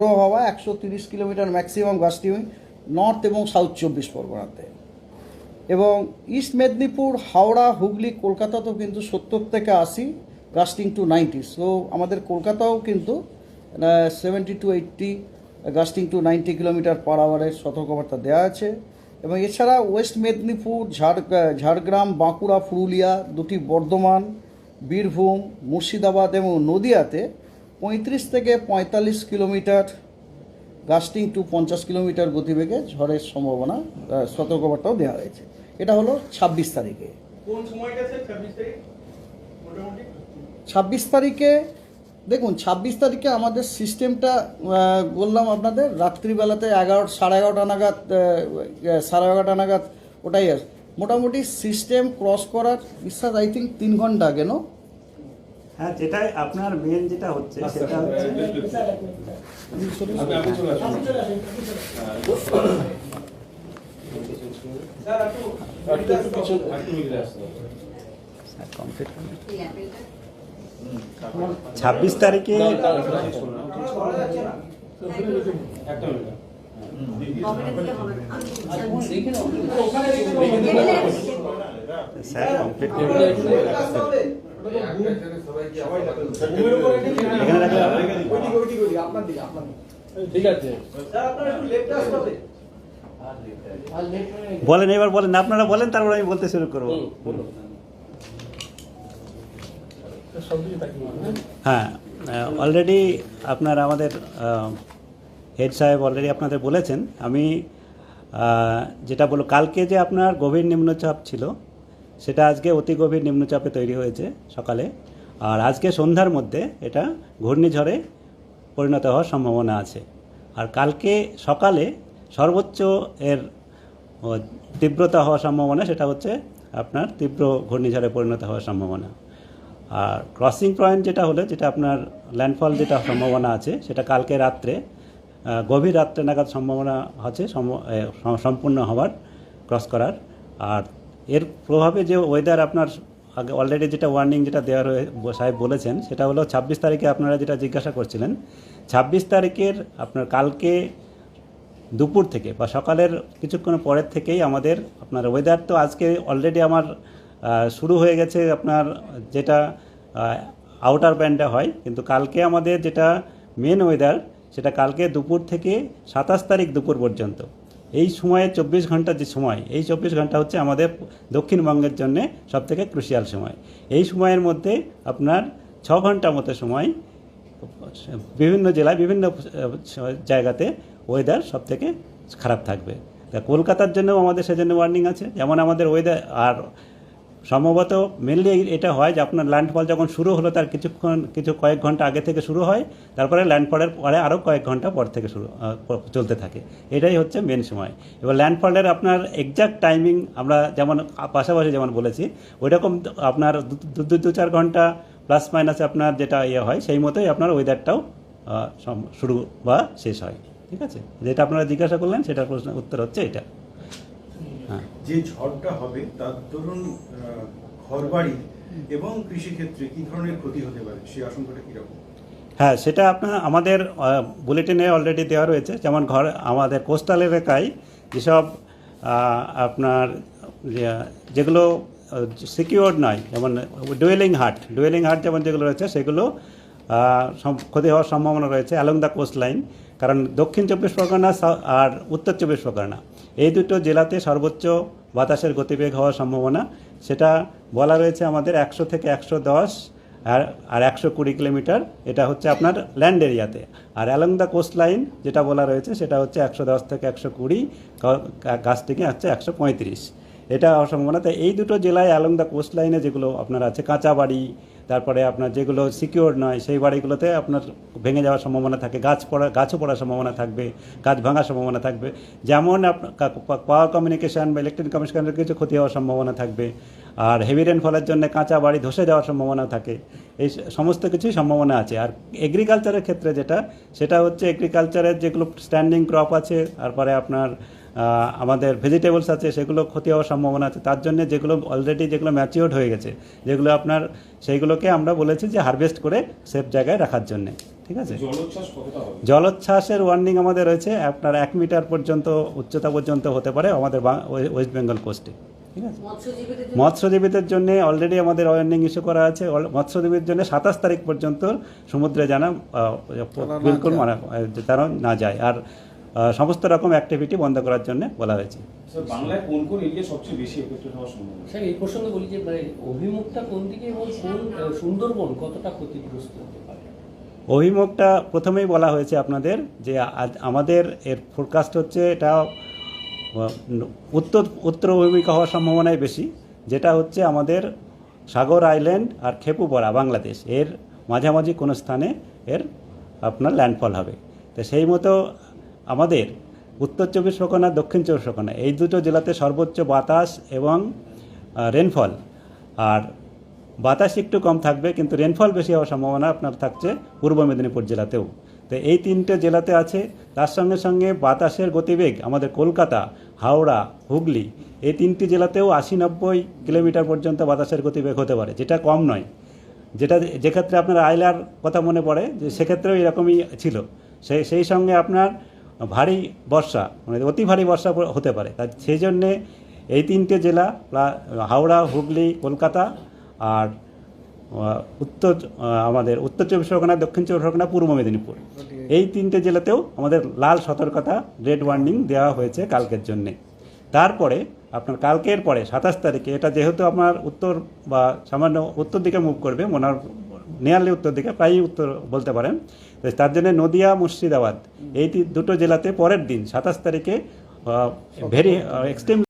হাওয়া একশো তিরিশ কিলোমিটার ম্যাক্সিমাম গাছটি নর্থ এবং সাউথ চব্বিশ পরগনাতে। এবং ইস্ট মেদিনীপুর, হাওড়া, হুগলি, কলকাতাতেও কিন্তু সত্তর থেকে আশি গাস্টিং টু নাইনটি সো আমাদের কলকাতাও কিন্তু seventy two eighty gusting to ninety kilometre per আওয়ারের সতর্কবার্তা দেওয়া আছে। এবং এছাড়া ওয়েস্ট মেদিনীপুর, ঝাড় ঝাড়গ্রাম, বাঁকুড়া, পুরুলিয়া দুটি বর্ধমান, বীরভূম, মুর্শিদাবাদ এবং নদিয়াতে পঁয়ত্রিশ থেকে পঁয়তাল্লিশ কিলোমিটার গাস্টিং টু পঞ্চাশ কিলোমিটার গতিবেগে ঝড়ের সম্ভাবনা সতর্কবার্তাও দেওয়া হয়েছে। এটা হলো ছাব্বিশ তারিখে। কোন ছাব্বিশ তারিখ? দেখুন ছাব্বিশ তারিখে আমাদের সিস্টেমটা বললাম আপনাদের রাত্রিবেলাতে এগারো সাড়ে এগারোটা নাগাদ সাড়ে এগারোটা নাগাদ ওটাই আছে। মোটামুটি সিস্টেম ক্রস করার বিশ্বাস আই থিঙ্ক তিন ঘণ্টা আগে নো হ্যাঁ যেটাই আপনার মেন যেটা হচ্ছে সেটা হচ্ছে ছাব্বিশ তারিখে স্যার কমপ্লিট বলেন। এবার বলেন আপনারা বলেন তারপর আমি বলতে শুরু করব। হ্যাঁ। অলরেডি আপনার আমাদের হেড সাহেব অলরেডি আপনাদের বলেছেন। আমি যেটা বলো কালকে যে আপনার গভীর নিম্নচাপ ছিল সেটা আজকে অতি গভীর নিম্নচাপে তৈরি হয়েছে সকালে। আর আজকে সন্ধ্যার মধ্যে এটা ঘূর্ণিঝড়ে পরিণত হওয়ার সম্ভাবনা আছে। আর কালকে সকালে সর্বোচ্চ এর তীব্রতা হওয়ার সম্ভাবনা, সেটা হচ্ছে আপনার তীব্র ঘূর্ণিঝড়ে পরিণত হওয়ার সম্ভাবনা। আর ক্রসিং পয়েন্ট যেটা হলো, যেটা আপনার ল্যান্ডফল যেটা সম্ভাবনা আছে, সেটা কালকে রাত্রে গভীর রাত্রে নাগাদ সম্ভাবনা আছে সম- সম্পূর্ণ হওয়ার ক্রস করার। আর এর প্রভাবে যে ওয়েদার আপনার আগে অলরেডি যেটা ওয়ার্নিং যেটা দেওয়া রয়ে, সাহেব বলেছেন, সেটা হলো ছাব্বিশ তারিখে আপনারা যেটা জিজ্ঞাসা করছিলেন, ছাব্বিশ তারিখের আপনার কালকে দুপুর থেকে বা সকালের কিছুক্ষণ পরের থেকেই আমাদের আপনার ওয়েদার তো আজকে অলরেডি আমার শুরু হয়ে গেছে আপনার যেটা আউটার ব্যান্ডে হয়, কিন্তু কালকে আমাদের যেটা মেন ওয়েদার সেটা কালকে দুপুর থেকে সাতাশ তারিখ দুপুর পর্যন্ত। এই সময়ে চব্বিশ ঘণ্টা যে সময়, এই চব্বিশ ঘণ্টা হচ্ছে আমাদের দক্ষিণবঙ্গের জন্যে সবথেকে ক্রুশিয়াল সময়। এই সময়ের মধ্যে আপনার ছ ঘণ্টা মতো সময় বিভিন্ন জেলায় বিভিন্ন জায়গাতে ওয়েদার সব থেকে খারাপ থাকবে। তা কলকাতার জন্যও আমাদের সেজন্য ওয়ার্নিং আছে। যেমন আমাদের ওয়েদার আর সম্ভবত মেনলি এটা হয় যে আপনার ল্যান্ডফল যখন শুরু হলো, তার কিছুক্ষণ কিছু কয়েক ঘণ্টা আগে থেকে শুরু হয়, তারপরে ল্যান্ডফলের পরে আরও কয়েক ঘণ্টা পর থেকে শুরু চলতে থাকে। এটাই হচ্ছে মেন সময়। এবার ল্যান্ডফলের আপনার এক্সাক্ট টাইমিং আমরা যেমন পাশাপাশি যেমন বলেছি, ওইরকম আপনার দু- দু- দু- চার ঘণ্টা প্লাস মাইনাসে আপনার যেটা ইয়ে হয়, সেই মতোই আপনার ওয়েদারটাও শুরু বা শেষ হয়। ঠিক আছে? যেটা আপনারা জিজ্ঞাসা করলেন, সেটার প্রশ্ন উত্তর হচ্ছে এটা। যে ঝড়টা হবে তার ধরুন ঘরবাড়ি এবং কৃষিক্ষেত্রে কি ধরনের ক্ষতি হতে পারে? সেই আশঙ্কাটা কীরকম? হ্যাঁ সেটা আপনার আমাদের বুলেটিনে অলরেডি দেওয়া রয়েছে। যেমন ঘর আমাদের কোস্টাল এলাকায় যেসব আপনার যেগুলো সিকিউর নয় যেমন ডুয়েলিং হাট ডুয়েলিং হাট যেমন যেগুলো রয়েছে সেগুলো ক্ষতি হওয়ার সম্ভাবনা রয়েছে অ্যালং দ্য কোস্ট লাইন কারণ দক্ষিণ চব্বিশ পরগনা আর উত্তর চব্বিশ পরগনা। এই দুটো জেলাতে সর্বোচ্চ বাতাসের গতিবেগ হওয়ার সম্ভাবনা। সেটা বলা রয়েছে আমাদের একশো থেকে একশো দশ আর আর একশো কুড়ি কিলোমিটার। এটা হচ্ছে আপনার ল্যান্ড এরিয়াতে আর অ্যালং দ্য কোস্ট লাইন যেটা বলা রয়েছে, সেটা হচ্ছে একশো দশ থেকে একশো কুড়ি গাছ থেকে হচ্ছে একশো পঁয়ত্রিশ। এটা হওয়ার সম্ভাবনা। তাই এই দুটো জেলায় অ্যালং দ্য কোস্ট লাইনে যেগুলো আপনার আছে কাঁচা বাড়ি তারপরে আপনার যেগুলো সিকিউর নয়, সেই বাড়িগুলোতে আপনার ভেঙে যাওয়ার সম্ভাবনা থাকে, গাছ পড়া গাছও পড়ার সম্ভাবনা থাকবে, গাছ ভাঙার সম্ভাবনা থাকবে। যেমন পাওয়ার কমিউনিকেশান বা ইলেকট্রিক কমিউনিকেশনের কিছু ক্ষতি হওয়ার সম্ভাবনা থাকবে। আর হেভি রেনফলের জন্য কাঁচা বাড়ি ধসে যাওয়ার সম্ভাবনা থাকে। এই সমস্ত কিছুই সম্ভাবনা আছে। আর এগ্রিকালচারের ক্ষেত্রে যেটা, সেটা হচ্ছে এগ্রিকালচারের যেগুলো স্ট্যান্ডিং ক্রপ আছে, তারপরে আপনার আমাদের ভেজিটেবলস আছে সেগুলো ক্ষতি হওয়ার সম্ভাবনা আছে। তার জন্য যেগুলো অলরেডি যেগুলো ম্যাচিওর্ড হয়ে গেছে যেগুলো আপনার সেইগুলোকে আমরা বলেছি যে হারভেস্ট করে সেফ জায়গায় রাখার জন্য। ঠিক আছে? জলোচ্ছ্বাসের ওয়ার্নিং আমাদের রয়েছে আপনার এক মিটার পর্যন্ত উচ্চতা পর্যন্ত হতে পারে আমাদের ওয়েস্ট বেঙ্গল কোস্টে ঠিক আছে? মৎস্যজীবীদের জন্য অলরেডি আমাদের ওয়ার্নিং ইস্যু করা আছে। অল- মৎস্যজীবীর জন্য সাতাশ তারিখ পর্যন্ত সমুদ্রে জানা বিলকুল মানে তারা না যায়। আর সমস্ত রকম অ্যাক্টিভিটি বন্ধ করার জন্য বলা হয়েছে। বাংলায় কোন কোন এরিয়া সবচেয়ে বেশি এফেক্টেড হওয়ার সম্ভাবনা? স্যার এই প্রসঙ্গে বলি যে মানে অভিমুখটা কোন দিকে এবং কোন সুন্দরবন কতটা ক্ষতিগ্রস্ত হতে পারে? অভিমুখটা প্রথমেই বলা হয়েছে আপনাদের যে আজ- আমাদের এর ফোরকাস্ট হচ্ছে এটা উত্তর উত্তর অভিমুখী হওয়ার সম্ভাবনাই বেশি যেটা হচ্ছে আমাদের সাগর আইল্যান্ড আর খেপুপাড়া বাংলাদেশ। এর মাঝামাঝি কোনো স্থানে এর আপনার ল্যান্ডফল হবে। তো সেই মতো আমাদের উত্তর চব্বিশ পরগনা, দক্ষিণ চব্বিশ পরগনা, এই দুটো জেলাতে সর্বোচ্চ বাতাস এবং রেনফল আর বাতাস একটু কম থাকবে, কিন্তু রেনফল বেশি হওয়ার সম্ভাবনা আপনার থাকছে পূর্ব মেদিনীপুর জেলাতেও। তো এই তিনটে জেলাতে আছে, তার সঙ্গে সঙ্গে বাতাসের গতিবেগ আমাদের কলকাতা, হাওড়া, হুগলি, এই তিনটি জেলাতেও আশি নব্বই কিলোমিটার পর্যন্ত বাতাসের গতিবেগ হতে পারে, যেটা কম নয়। যেটা যে ক্ষেত্রে আপনার আইলার কথা মনে পড়ে, যে সেক্ষেত্রেও এরকমই ছিল। সেই সেই সঙ্গে আপনার ভারী বর্ষা মানে অতি ভারী বর্ষা হতে পারে। তা সেই জন্যে এই তিনটে জেলা হাওড়া, হুগলি, কলকাতা আর উত্তর আমাদের উত্তর চব্বিশ পরগনা, দক্ষিণ চব্বিশ পরগনা, পূর্ব মেদিনীপুর। এই তিনটে জেলাতেও আমাদের লাল সতর্কতা, রেড ওয়ার্নিং দেওয়া হয়েছে কালকের জন্যে। তারপরে, আপনার কালকের পরে, সাতাশ তারিখে, এটা যেহেতু আপনার উত্তর বা সামান্য উত্তর দিকে মুভ করবে, মনার নিয়ারলি উত্তর দিকে প্রায়ই উত্তর বলতে পারেন। তার জন্য নদিয়া মুর্শিদাবাদ এই দুটো জেলাতে পরের দিন সাতাশ তারিখে ভেরি এক্সট্রিম